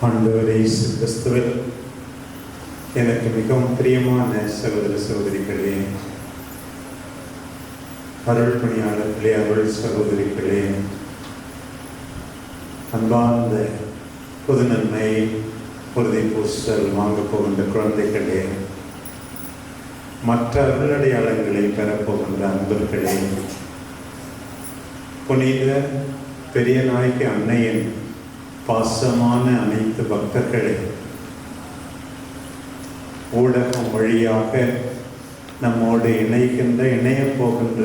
ஆண்டவர் இயேசு கிறிஸ்துவில் எனக்கு மிகவும் பிரியமான சகோதர சகோதரிகளே அருள் பணியாளர்களே அருள் சகோதரிகளே அன்பார்ந்த பொது நன்மை உறுதி பூசல் வாங்க போகின்ற குழந்தைகளே மற்ற அருளடையாளங்களை பெறப்போகின்ற அன்பர்களே புனித பெரிய நாய்க்கு அன்னையின் பாசமான அனைத்து பக்தர்களே ஊடகம் வழியாக நம்மோடு இணைக்கின்ற இணையப் போகின்ற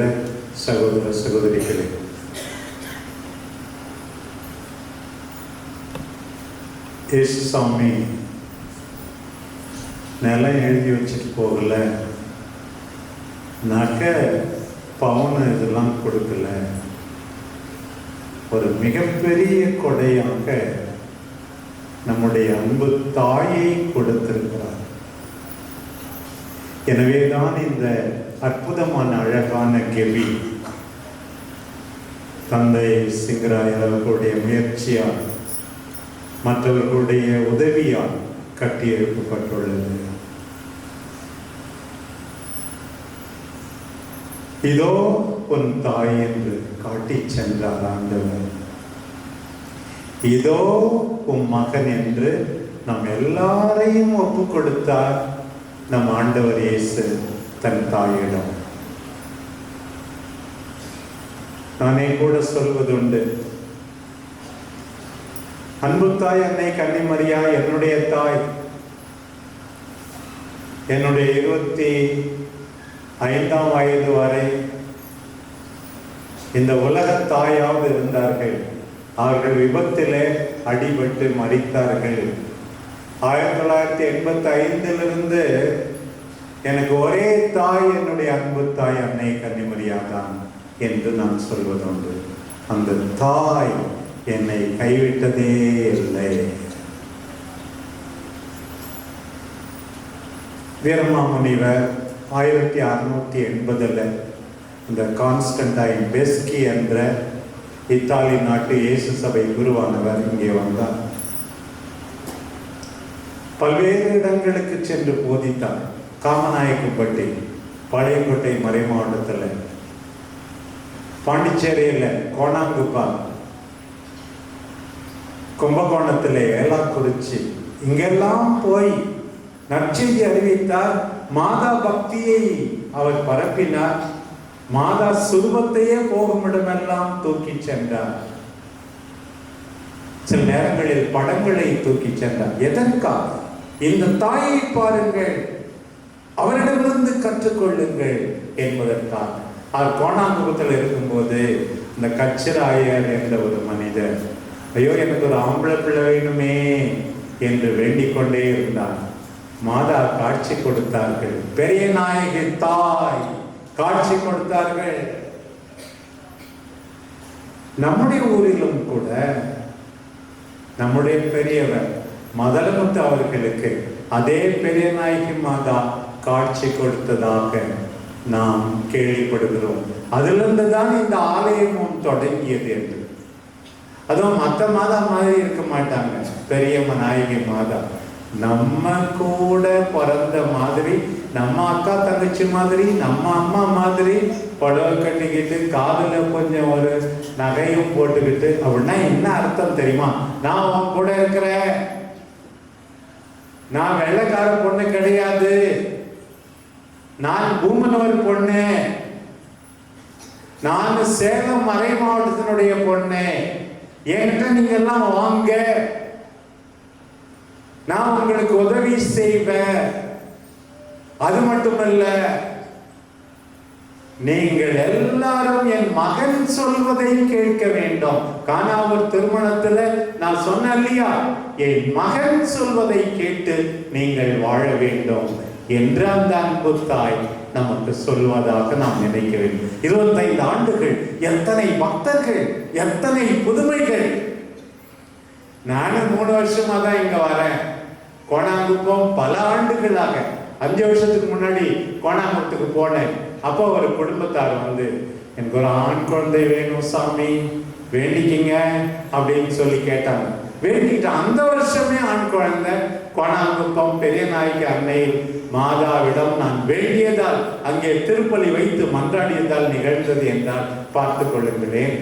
சகோதர சகோதரிகளே. இயேசு சாமி நிலம் எழுதி வச்சுட்டு போகல. நகை பவுன் இதெல்லாம் கொடுக்கல. ஒரு மிகப்பெரிய கொடையாக நம்முடைய அன்பு தாயை கொடுத்திருக்கிறார். எனவேதான் இந்த அற்புதமான அழகான கெவி தந்தை சிங்கராயர் அவர்களுடைய முயற்சியால் மற்றவர்களுடைய உதவியால் கட்டியெழுப்பப்பட்டுள்ளது. இதோ உன் தாய் என்று காட்டி சென்றார் ஆண்டவர் இதோ உன் மகன் என்று நம் எல்லாரையும் ஒப்பு கொடுத்தார் நம் ஆண்டவர் இயேசு தன் தாயிடம். நானே கூட சொல்வதுண்டு அன்பு தாய் அன்னை கன்னிமரியா என்னுடைய தாய் என்னுடைய இருபத்தி ஐந்தாம் வயது வரை இந்த உலக தாயாவது இருந்தார்கள். அவர்கள் விபத்திலே அடிபட்டு மறித்தார்கள் ஆயிரத்தி தொள்ளாயிரத்தி எண்பத்தி ஐந்திலிருந்து எனக்கு ஒரே தாய் என்னுடைய அன்பு தாய் அன்னை கன்னிமரியா தான் என்று நான் சொல்வதுண்டு. அந்த தாய் என்னை கைவிட்டதே இல்லை. வீரமாமுனிவர் ஆயிரத்தி அறுநூத்தி எண்பதுல இந்த கான்ஸ்டன்டைன் பெஸ்கி என்ற இத்தாலி நாட்டு இயேசு சபை குருவானவர் இங்கே வந்தார். பல்வேறு இடங்களுக்கு சென்று போதித்தார். காமநாயக்கப்பட்டி பழையக்கோட்டை மறை மாவட்டத்தில் பாண்டிச்சேரியில் கோணாங்குப்பா கும்பகோணத்தில் ஏலாக்குறிச்சி இங்கெல்லாம் போய் நற்செய்தி அறிவித்தார். மாதா பக்தியை அவர் பரப்பினார். மாதா சுரூபத்தையே போகுமிடமெல்லாம் தூக்கி சென்றார். சில நேரங்களில் படங்களை தூக்கி சென்றார். எதற்காக? இந்த தாயை பாருங்கள். அவரிடமிருந்து கற்றுக்கொள்ளுங்கள் என்பதற்காக. அவர் கோணாங்குப்பத்தில் இருக்கும்போது இந்த கச்சிராயர் என்ற ஒரு மனிதர் ஐயோ எனக்கு ஒரு ஆம்பளை பிள்ளை வேணுமே என்று வேண்டிக் கொண்டே இருந்தார். மாதா காட்சி கொடுத்தார்கள். பெரிய நாயகி தாய் காட்சி கொடுத்தார்கள். நம்முடைய ஊரிலும் கூட நம்முடைய பெரியவர் மதலமுத்து அவர்களுக்கு அதே பெரிய நாயகி மாதா காட்சி கொடுத்ததாக நாம் கேள்விப்படுகிறோம். அதிலிருந்து தான் இந்த ஆலயமும் தொடங்கியது என்று. அதுவும் மற்ற மாதா மாதிரி இருக்க மாட்டாங்க. பெரியம்ம நாயகி மாதா. நம்ம கூட பிறந்த மாதிரி நம்ம அக்கா தங்கச்சி மாதிரி நம்ம அம்மா மாதிரி புடவை கட்டிக்கிட்டு காதுல கொஞ்சம் ஒரு நகையும் போட்டுக்கிட்டு அப்படின்னா என்ன அர்த்தம் தெரியுமா? நான் உன் கூட இருக்கிறேன். நான் வெள்ளைக்கார பொண்ணு கிடையாது. நான் பூமனவர் பொண்ணு. நான் சேலம் மறை மாவட்டத்தினுடைய பொண்ணு. என்கிட்ட நீங்க எல்லாம் வாங்க. நான் உங்களுக்கு உதவி செய்வேன். அது மட்டுமல்ல நீங்கள் எல்லாரும் என் மகன் சொல்வதை கேட்க வேண்டும். காணாமல் திருமணத்துல நான் சொன்னேன் இல்லையா? என் மகன் சொல்வதை கேட்டு நீங்கள் வாழ வேண்டும் என்று அந்த அன்பு தாய் நமக்கு சொல்வதாக நாம் நினைக்க வேண்டும். இருபத்தைந்து ஆண்டுகள் எத்தனை பக்தர்கள் எத்தனை புதுமைகள். நானும் மூணு வருஷமா தான் இங்க வரேன். கோணாங்குப்பம் பல ஆண்டுகளாக அஞ்சு வருஷத்துக்கு முன்னாடி கோணாங்குப்பத்துக்கு போனேன். அப்போ ஒரு குடும்பத்தார் வந்து எனக்கு ஒரு ஆண் குழந்தை வேணும் சாமி வேண்டிக்கிங்க அப்படின்னு சொல்லி கேட்டாங்க. வேண்டிக்கிட்ட அந்த வருஷமே ஆண் குழந்தை. கோணாங்குப்பம் பெரிய நாய்க்கு அன்னை மாதாவிடம் நான் வேண்டியதால் அங்கே திருப்பலி வைத்து மன்றாடியதால் நிகழ்ந்தது என்றால் பார்த்துக் கொள்ளுங்களேன்.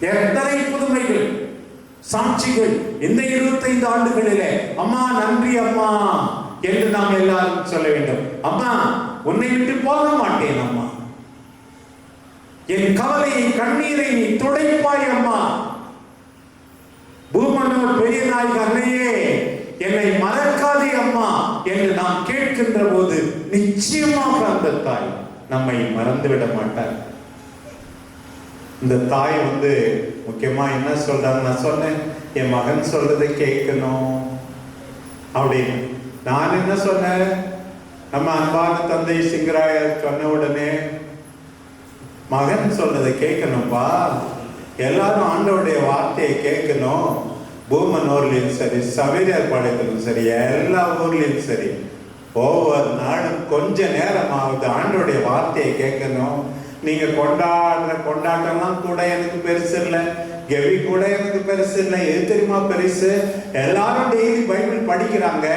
எத்தனை புதுமைகள் சாட்சிகள் இந்த இருபத்தைந்து ஆண்டுகளிலே. அம்மா நன்றி அம்மா. என்று நாம் எல்லாரும் சொல்ல வேண்டும். அம்மா உன்னை விட்டு போக மாட்டேன் அம்மா. என் கவலையை கண்ணீரை நீ துடைப்பாய் அம்மா. பூமனூர் பெரிய நாய் அன்னையே என்னை மறக்காதே அம்மா என்று நாம் கேட்கின்ற போது நிச்சயமாக அந்த தாய் நம்மை மறந்துவிட மாட்டார். இந்த தாய் வந்து முக்கியமா என்ன சொல்றாங்க நான் சொன்னேன். என் மகன் சொல்றதை கேட்கணும் அப்படின்னு. நான் என்ன சொன்னேன்? நம்ம அன்பான தந்தை சிங்கராயர் சொன்ன உடனே மகன் சொன்னதை கேட்கணும்ப்பா எல்லாரும் ஆண்டவுடைய வார்த்தையை கேட்கணும். பூமன் ஊர்லேயும் சரி சவேரியார் பாளையத்திலும் சரி எல்லா ஊர்லேயும் சரி. ஒவ்வொரு நாளும் கொஞ்ச நேரமாவது ஆண்டோடைய வார்த்தையை கேட்கணும். நீங்கள் கொண்டாடுற கொண்டாட்டம்லாம் கூட எனக்கு பெருசு இல்லை. கெவி கூட எனக்கு பெருசு இல்லை. எது தெரியுமா பெருசு? எல்லாரும் டெய்லி பைபிள் படிக்கிறாங்க.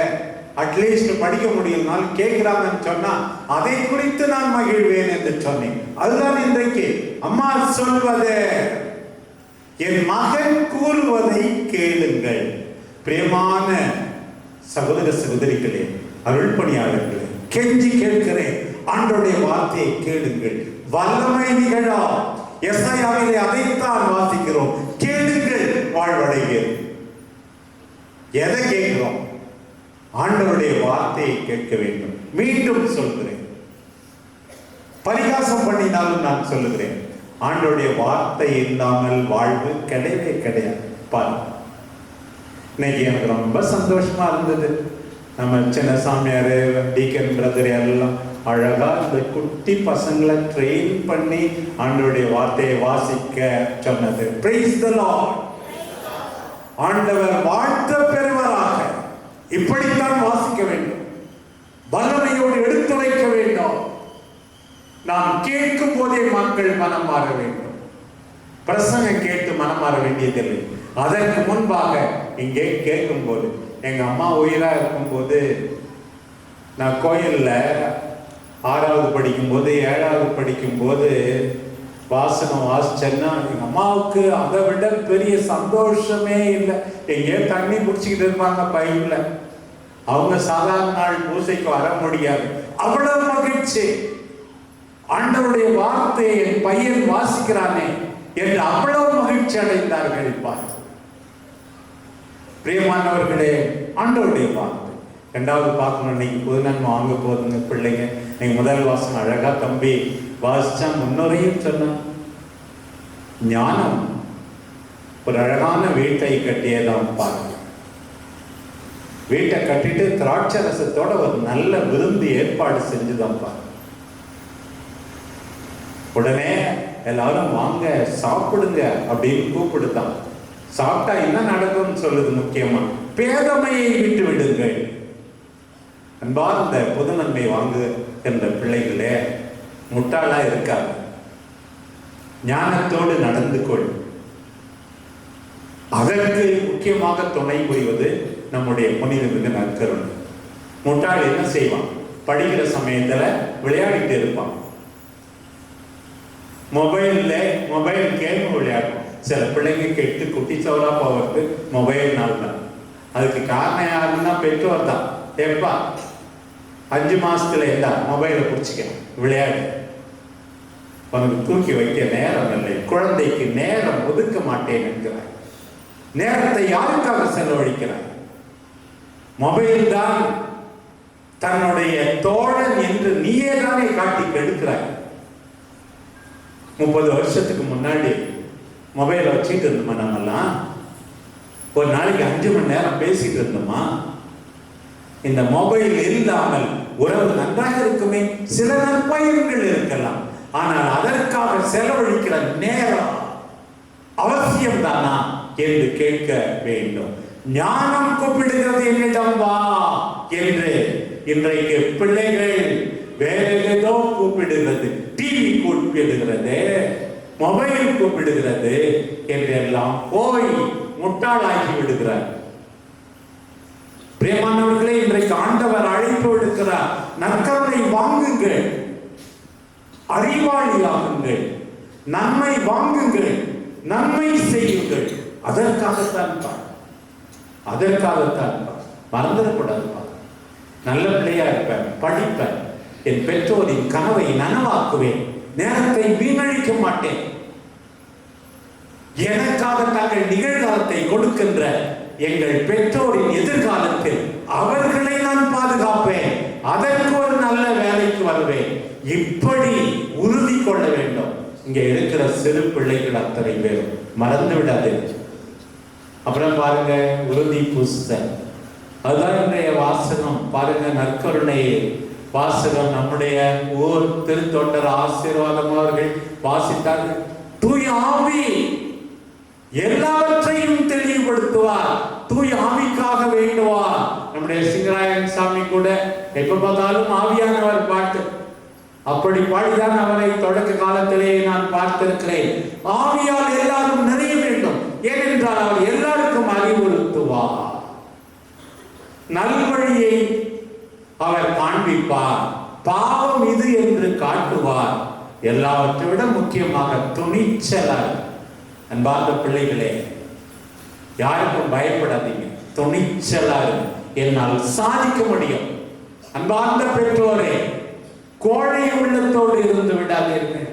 அட்லீஸ்ட் படிக்க முடியும்னால் கேட்கிறாங்கன்னு சொன்னா அதை குறித்து நான் மகிழ்வேன் என்று சொன்னேன். அதுதான் இன்றைக்கு அம்மா சொல்வது. என் மகன் கூறுவதை கேளுங்கள். பிரியமான சகோதர சகோதரிகளே அருள் பணியாளர்களே கெஞ்சி கேட்கிறேன். ஆண்டோடைய வார்த்தையை கேளுங்கள். வல்லமை நிகழா. எஸ்ஐயாவிலே அதைத்தான் வாசிக்கிறோம். கேளுங்கள் வாழ்வடைகிறோம் எதை கேட்கிறோம்? ஆண்டவருடைய வார்த்தையை கேட்க வேண்டும். மீண்டும் சொல்கிறேன். பரிகாசம் பண்ணினாலும் நான் சொல்லுகிறேன். ஆண்டவருடைய வார்த்தை இல்லாமல் வாழ்வு கிடையவே கிடையாது. பாரு. இன்னைக்கு எனக்கு ரொம்ப சந்தோஷமா இருந்தது. நம்ம சின்ன சாமியார் டீக்கன் பிரதர் எல்லாம் அழகா இந்த குட்டி பசங்களை ட்ரெயின் பண்ணி ஆண்டவருடைய வார்த்தையை வாசிக்க சொன்னது. பிரைஸ் த லார்ட் ஆண்டவர் வாழ்த்த பெறுவராக. இப்படித்தான் வாசிக்க வேண்டும். வல்லமையோடு எடுத்துரைக்க வேண்டும். நாம் கேட்கும் போதே மக்கள் மனம் மாற வேண்டும். பிரசங்க கேட்டு மனம் மாற வேண்டியதில்லை. அதற்கு முன்பாக இங்கே கேட்கும் போது எங்க அம்மா உயிரா இருக்கும்போது நான் கோயில்ல ஆறாவது படிக்கும்போது ஏழாவது படிக்கும்போது வாசனம் வாசிச்சேன்னா எங்கள் அம்மாவுக்கு அதை விட பெரிய சந்தோஷமே இல்லை. எங்கேயோ தண்ணி பிடிச்சிக்கிட்டு இருப்பாங்க பைப்ல அவங்க சாதாரண நாள் பூசைக்கு வர முடியாது. அவ்வளவு மகிழ்ச்சி. ஆண்டவருடைய வார்த்தை என் பையன் வாசிக்கிறானே என்று அவ்வளவு மகிழ்ச்சி அடைந்தார்கள் பார்த்து பிரியமானவர்களே ஆண்டவருடைய வார்த்தை. ரெண்டாவது பார்க்கணும் இன்னைக்கு புது நன்மை வாங்க போதுங்க பிள்ளைங்க. நீங்க முதல் வாசனம் அழகா தம்பி வாசிச்சா முன்னரையும் சொன்னான் ஞானம் ஒரு அழகான வீட்டை கட்டியதாம் பாருங்க வீட்டை கட்டிட்டு திராட்சை ரசத்தோட ஒரு நல்ல விருந்து ஏற்பாடு செஞ்சுதான் பாருங்க உடனே எல்லாரும் வாங்க சாப்பிடுங்க அப்படின்னு கூப்பிடுதான் சாப்பிட்டா என்ன நடக்கும்னு சொல்லுது முக்கியமா பேதமையை விட்டு விடுங்கள் அன்பார்ந்த பொது நன்மை வாங்கு என்ற பிள்ளைகளே முட்டாளா இருக்காது ஞானத்தோடு நடந்து கொள். அதற்கு முக்கியமாக துணை புரிவது நம்முடைய புனிதமிகு நற்கருணை முட்டாள் என்ன செய்வான்? படிக்கிற சமயத்துல விளையாடிட்டு இருப்பான். மொபைல்ல மொபைல் கேம் விளையாடும் சில பிள்ளைங்க கெட்டு குட்டி சவரா போவது மொபைல்னால. தான் அதுக்கு காரணம் யாருன்னா பெற்றோர் தான். எப்பா அஞ்சு மாசத்துல இருந்தா மொபைலை பிடிச்சிக்க விளையாடு. உனக்கு தூக்கி வைக்க நேரம் இல்லை. குழந்தைக்கு நேரம் ஒதுக்க மாட்டேன் என்கிறாய் நேரத்தை யாருக்காக செலவழிக்கிறாய் மொபைல் தான் தன்னுடைய தோழன் என்று நீயே தானே காட்டி கெடுக்கிறாய். முப்பது வருஷத்துக்கு முன்னாடி மொபைலை வச்சுட்டு இருந்தோமா நம்மெல்லாம் ஒரு நாளைக்கு அஞ்சு மணி நேரம் பேசிட்டு இருந்தோமா? இந்த மொபைல் இல்லாமல் உறவு நன்றாக இருக்குமே. சில நற்பயிர்கள் இருக்கலாம். ஆனால் அதற்காக செலவழிக்கிற நேரம் அவசியம் தானா என்று கேட்க வேண்டும். ஞானம் கூப்பிடுகிறது என்னிடம் வா என்று இன்றைக்கு பிள்ளைகள் வேற ஏதோ கூப்பிடுகிறது. டிவி கூப்பிடுகிறது மொபைல் கூப்பிடுகிறது என்றெல்லாம் போய் முட்டாளாகி விடுகிறார். பிரியமானவர்களே இன்றைக்கு ஆண்டவர் அழைப்பு விடுக்கிறார். நற்கருணை வாங்குங்கள். அறிவாளியாகுங்கள். நன்மை வாங்குங்கள். நன்மை செய்யுங்கள். அதற்காகத்தான் பார் அதற்காகத்தான் மறந்துடக்கூடாதுப்பா. மறந்துடக்கூடாது நல்ல பிள்ளையா இருப்பேன் படிப்பேன். என் பெற்றோரின் கனவை நனவாக்குவேன். நேரத்தை வீணழிக்க மாட்டேன். எனக்காக தங்கள் நிகழ்காலத்தை கொடுக்கின்ற எங்கள் பெற்றோரின் எதிர்காலத்தில் அவர்களை நான் பாதுகாப்பேன். அதற்கு ஒரு நல்ல வேலைக்கு வருவேன். இப்படி உறுதி கொள்ள வேண்டும். இங்க இருக்கிற சிறு பிள்ளைகள் அத்தனை பேரும். மறந்து விடாது. அப்புறம் பாருங்க உறுதி பூசுதல் அதுதான் இன்றைய வாசகம். பாருங்க நற்கருணையே வாசகம் நம்முடைய ஊர் திருத்தொண்டர் ஆசீர்வாதம் அவர்கள் வாசித்தார்கள். தூய ஆவி எல்லாவற்றையும் தெளிவுபடுத்துவார். தூய் ஆவிக்காக வேண்டுவார். நம்முடைய சிங்கராயன் சாமி கூட எப்ப பார்த்தாலும் ஆவியானவர் பாட்டு அப்படி பாடிதான் அவரை தொடக்க காலத்திலேயே நான் பார்த்திருக்கிறேன். ஆவியால் எல்லாரும் நிறைய வேண்டும். ஏனென்றால் அவர் எல்லாருக்கும் அறிவுறுத்துவார். நல்வழியை அவர் காண்பிப்பார். பாவம் இது என்று காட்டுவார். எல்லாவற்றை விட முக்கியமாக துணிச்சலார். அன்பார்ந்த பிள்ளைகளே யாருக்கும் பயப்படாதீங்க. துணிச்சலா என்னால் சாதிக்க முடியும். அன்பார்ந்த பெற்றோரே கோழை உள்ளத்தோடு இருந்து விடாதீர்கள்.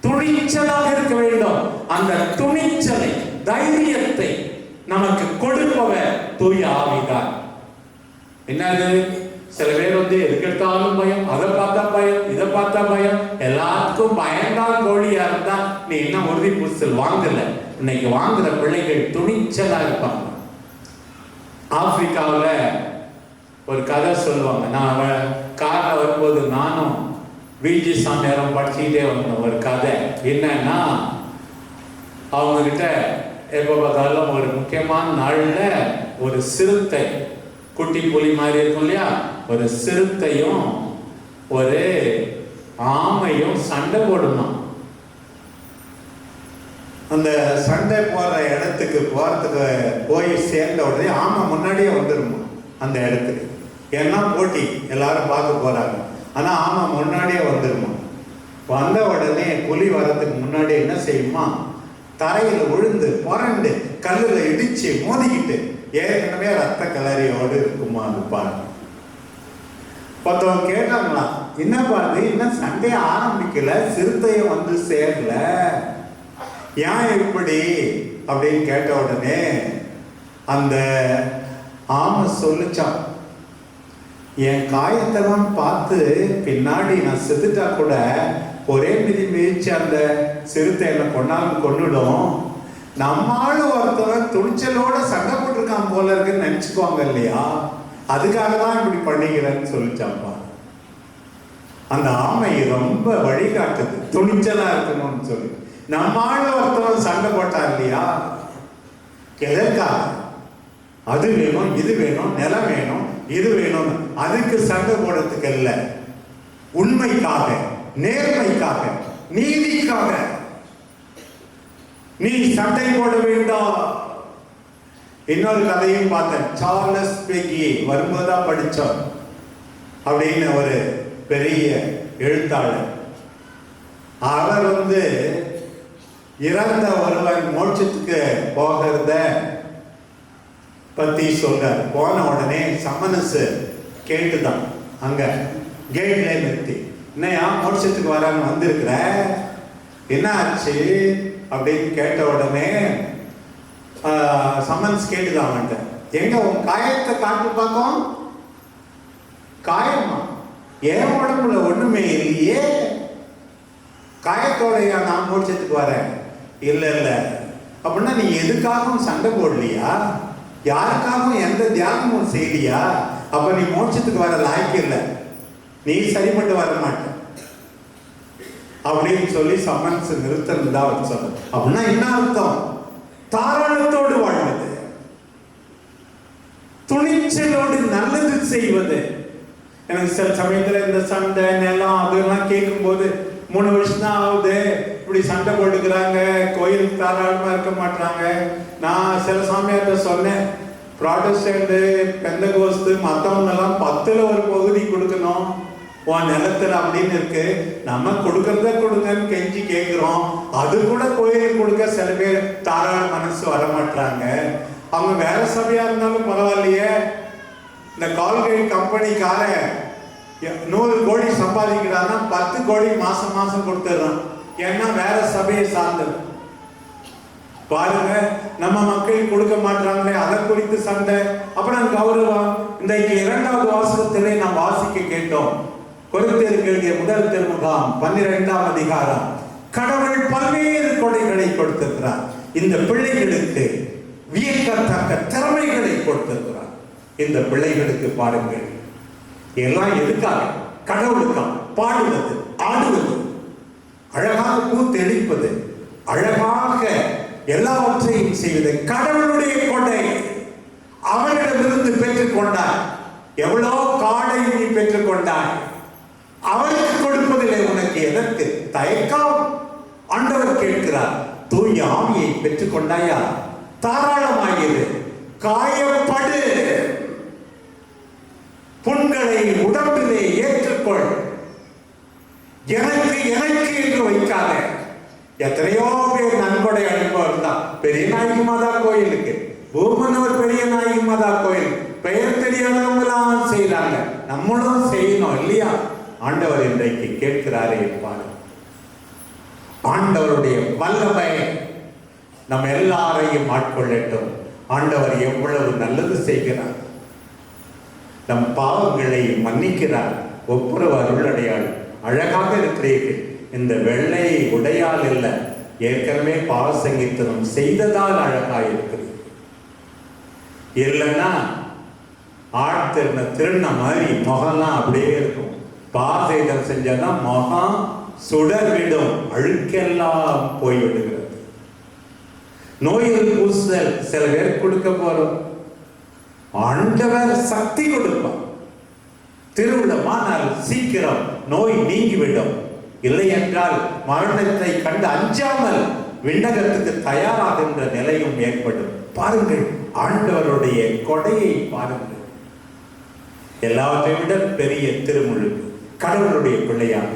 துணிச்சலாக இருக்க வேண்டும். அந்த துணிச்சலை தைரியத்தை நமக்கு கொடுப்பவர் தூய ஆவிதான். என்னது? சில பேர் வந்து எதுக்கெடுத்தாலும் பயம் அதை பார்த்தா பயம் இதை பார்த்தா பயம். எல்லாத்துக்கும் பயம்தான் கோழியா இருந்தா நீ என்ன உறுதி புரிசல் வாங்கல? இன்னைக்கு வாங்குற பிள்ளைகள் துணிச்சலா இருப்பாங்க. ஆப்பிரிக்காவில் ஒரு கதை சொல்லுவாங்க. நான் காரில் வரும்போது நானும் விஜி சாமியாரம் படிச்சுக்கிட்டே வந்தேன் ஒரு கதை. என்னன்னா அவங்கக்கிட்ட எப்போ பார்த்தாலும் ஒரு முக்கியமான நாளில் ஒரு சிறுத்தை குட்டி புலி மாதிரி இருக்கும் இல்லையா? ஒரு சிறுத்தையும் ஒரு ஆமையும் சண்டை போடணும் அந்த சண்டை போடுற இடத்துக்கு போகிறதுக்கு போய் சேர்ந்த உடனே ஆமை முன்னாடியே வந்துடுமா அந்த இடத்துக்கு. ஏன்னா போட்டி? எல்லாரும் பார்க்க போறாங்க. ஆனா ஆமாம் முன்னாடியே வந்துருமா? வந்த உடனே புலி வரதுக்கு முன்னாடி என்ன செய்யுமா? தரையில விழுந்து புரண்டு கல்லுல இடிச்சு மோதிக்கிட்டு ஏற்கனவே ரத்த கலரியோடு இருக்குமா அது பாருங்க ஒருத்தவங்க கேட்டாங்களா என்ன பாரு இன்னும் சண்டையை ஆரம்பிக்கல? சிறுத்தையும் வந்து சேரல? ஏன் இப்படி? அப்படின்னு கேட்ட உடனே அந்த ஆமை சொல்லுச்சான். என் காயத்தெல்லாம் பார்த்து பின்னாடி நான் செத்துட்டா கூட ஒரே மிதி மிதிச்சு அந்த சிறுத்தை என்னை கொண்டாந்து கொண்டுடும் நம்மளும் ஒருத்தவன் துணிச்சலோட சண்டை போட்டிருக்கான் போல இருக்குன்னு நினச்சிக்குவாங்க இல்லையா? அதுக்காக தான் இப்படி பண்ணிக்கிறேன்னு சொல்லிச்சாப்பா. அந்த ஆமை ரொம்ப வழிகாட்டுது. துணிச்சலா இருக்கணும்னு சொல்லி. நம்மளும் ஒருத்தவன் சண்டை போட்டா இல்லையா? எதற்காக? அது வேணும் இது வேணும் நிலம் வேணும் இது வேணும்னு. அதுக்கு சண்டை போடுறதுக்கு அல்ல. உண்மைக்காக நேர்மைக்காக நீதிக்காக. நீ சண்டை போட வேண்டாம் இன்னொரு கதையும் பார்த்தேன். சார்லஸ் பெகி வரும்போதா படிச்சோம் அப்படின்னு ஒரு பெரிய எழுத்தாளர். அவர் வந்து இறந்த ஒருவன் மோட்சத்துக்கு போகிறத பத்தி சொல்றார். போன உடனே கேட்டு தான். அங்கே கேட்ல நிறுத்தி. என்னையா மோட்சத்துக்கு வரான்னு வந்திருக்கிற? என்ன ஆச்சு? அப்படின்னு கேட்ட உடனே சம்மன்ஸ் கேட்டுதான் அவன்கிட்ட. எங்க உன் காயத்தை காட்டு பார்க்கும் காயமா? என் உடம்புல ஒண்ணுமே இல்லையே. காயத்தோடையா நான் மோட்சத்துக்கு வரேன். இல்லை இல்லை. அப்படின்னா நீ எதுக்காகவும் சண்டை போடலையா? யாருக்காகவும் எந்த தியாகமும் செய்யலையா? அப்ப நீ மோட்சத்துக்கு வர லாய்க்கு இல்லை. நீ சரிப்பட்டு வர மாட்ட. அப்படின்னு சொல்லி சம்மன்ஸ் நிறுத்தம் தான் அவர் சொல்ற அப்படின்னா என்ன அர்த்தம்? தாராளத்தோடு வாழ்வது. துணிச்சலோடு நல்லது செய்வது. எனக்கு சில சமயத்துல இந்த சண்டை நிலம் அதெல்லாம் கேட்கும்போது மூணு வருஷம் தான் ஆகுது. இப்படி சண்டை போட்டுக்கிறாங்க. கோயில் தாராளமா இருக்க மாட்டாங்க நான் சில சாமியார்கிட்ட சொன்னேன் ப்ராடஸ்டன்ட்டு பெந்தகோஸ்து மற்றவங்கெல்லாம் பத்தில் ஒரு பகுதி கொடுக்கணும். உன் நிலத்துல அப்படின்னு இருக்கு. நம்ம கொடுக்கறத கொடுங்கன்னு கெஞ்சி கேட்குறோம் அது கூட கோயிலுக்கு கொடுக்க சில பேர் தாராள மனசு வர மாட்டாங்க அவங்க வேற சபையாக இருந்தாலும் பரவாயில்லையே. இந்த கால்கேட் கம்பெனிக்கார நூறு கோடி சம்பாதிக்கிறான்னா பத்து கோடி மாசம் மாசம் கொடுத்துட்றான். ஏன்னா வேற சபையை சார்ந்தது பாருங்க நம்ம மக்கள் கொடுக்க மாட்டாங்களே அதை குறித்து சண்டை. அப்புறம் கௌரவம் இந்த இரண்டாவது வாசகத்திலே நாம் வாசிக்க கேட்டோம். கொருத்தேருக்கு எழுதிய முதல் திருமுகாம் பன்னிரெண்டாம் அதிகாரம். கடவுள் பல்வேறு கொடைகளை கொடுத்திருக்கிறார். இந்த பிள்ளைகளுக்கு வியக்கத்தக்க திறமைகளை கொடுத்திருக்கிறார். இந்த பிள்ளைகளுக்கு பாருங்கள் எல்லாம் எதுக்காக? கடவுளுக்காக. பாடுவது ஆடுவது. அழகாக பூ தெளிப்பது அழகாக எல்லாவற்றையும் செய்வது கடவுளுடைய கொடை. அவரிடமிருந்து பெற்றுக்கொண்டார் எவ்வளோ காடை நீ பெற்றுக்கொண்டாய் அவருக்கு கொடுப்பதில்லை உனக்கு எதற்கு தயக்கம்? ஆண்டவர் கேட்கிறார் தூய ஆவியை பெற்றுக்கொண்டாயா தாராளமாகியது காயப்படு. புண்களை உடம்பிலே ஏற்றுக்கொள். எனக்கு எனக்கு என்று வைக்காத. எத்தனையோ பேர் நன்கொடை அனுப்பவர் தான் பெரிய நாயகி மாதா கோயிலுக்கு. பூமனூர் பெரிய நாயகி மாதா கோயில். பெயர் தெரியாதவங்களாம் செய்யறாங்க நம்மளும் செய்யணும் இல்லையா? ஆண்டவர் இன்றைக்கு கேட்கிறாரே பாரு ஆண்டவருடைய வல்லமை நம்ம எல்லாரையும் ஆட்கொள்ளட்டும். ஆண்டவர் எவ்வளவு நல்லது செய்கிறார். நம் பாவங்களை மன்னிக்கிறார். ஒப்புரவு அருளடையாள். அழகாக இருக்கிறீர்கள். இந்த வெள்ளை உடையால் இல்லை ஏற்கனவே பாவ சங்கீர்த்தனம் செய்ததால் அழகாக இருக்குது இல்லைன்னா ஆட் திருண்ண மாதிரி முகம்லாம் அப்படியே இருக்கும். பாசைதம் செஞ்சாதான் முகம் சுடர் விடும் அழுக்கெல்லாம் போய்விடுகிறது நோயில் பூசுதல் சில பேர் கொடுக்க போறோம். ஆண்டவர் சக்தி கொடுப்பார். திருவிழமானால் சீக்கிரம் நோய் நீங்கிவிடும். இல்லை என்றால் மரணத்தை கண்டு அஞ்சாமல் விண்ணகத்துக்கு தயாராகின்ற நிலையும் ஏற்படும். பாருங்கள் ஆண்டவருடைய கொடையை பாருங்கள். எல்லாவற்றை விட பெரிய திருமுழு கடவுளுடைய பிள்ளையாக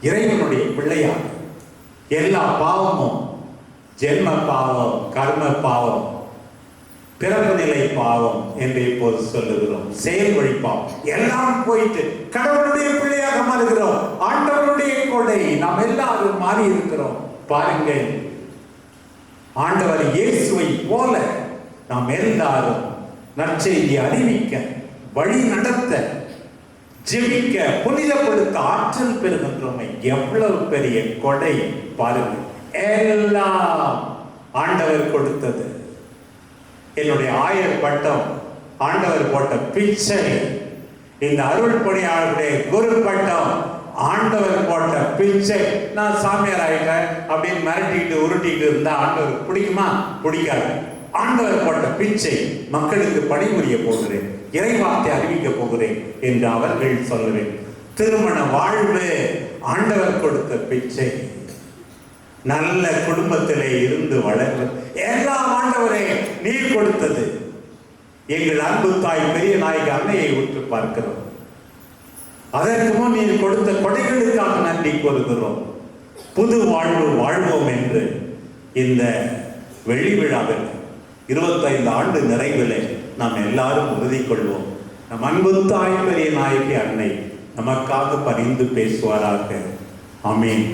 இறைவனுடைய பிள்ளையாக எல்லா பாவமும் ஜென்ம பாவம் கர்ம பாவம் பிறப்பு நிலை பாவம் என்று இப்போது சொல்லுகிறோம். செயல் வழி பாவம் எல்லாம் போயிட்டு கடவுளுடைய பிள்ளையாக மாறுகிறோம். ஆண்டவருடைய கொடை. நாம் எல்லாரும் மாறி இருக்கிறோம் பாருங்கள். ஆண்டவர் இயேசுவை போல நாம் எல்லாரும் நற்செய்தி அறிவிக்க வழி நடத்த ஜெபிக்க புனிதப்படுத்த ஆற்றல் பெறுகின்றோமை. எவ்வளவு பெரிய கொடை பாருங்கள். எல்லாம் ஆண்டவர் கொடுத்தது. என்னுடைய ஆயிர பட்டம் ஆண்டவர் போட்ட பிச்சை. இந்த அருள் பணியாளருடைய குரு பட்டம் ஆண்டவர் போட்ட பிச்சை. நான் சாமியார் ஆகிட்டேன் அப்படின்னு மிரட்டிட்டு உருட்டிட்டு இருந்தா ஆண்டவர் பிடிக்குமா? பிடிக்காது. ஆண்டவர் போட்ட பிச்சை மக்களுக்கு பணிபுரிய போகிறேன். இறைவார்த்தை அறிவிக்க போகிறேன் என்று அவர்கள் சொல்லுவேன். திருமண வாழ்வு ஆண்டவர் கொடுத்த பிச்சை. நல்ல குடும்பத்திலே இருந்து வளர்வது எல்லாம் ஆண்டவரே நீர் கொடுத்தது. எங்கள் அன்பு தாய் பெரிய நாயகி அன்னையை உற்று பார்க்கிறோம். அதற்கு முன் நீர் கொடுத்த கொடைகளுக்காக நன்றி கூறுகிறோம். புது வாழ்வு வாழ்வோம் என்று இந்த வெள்ளி விழாவில் இருபத்தைந்து ஆண்டு நிறைவில் நாம் எல்லாரும் உறுதி கொள்வோம். நம் அன்பு தாய் பெரிய நாயகி அன்னை நமக்காக பரிந்து பேசுவாராக. அமீன்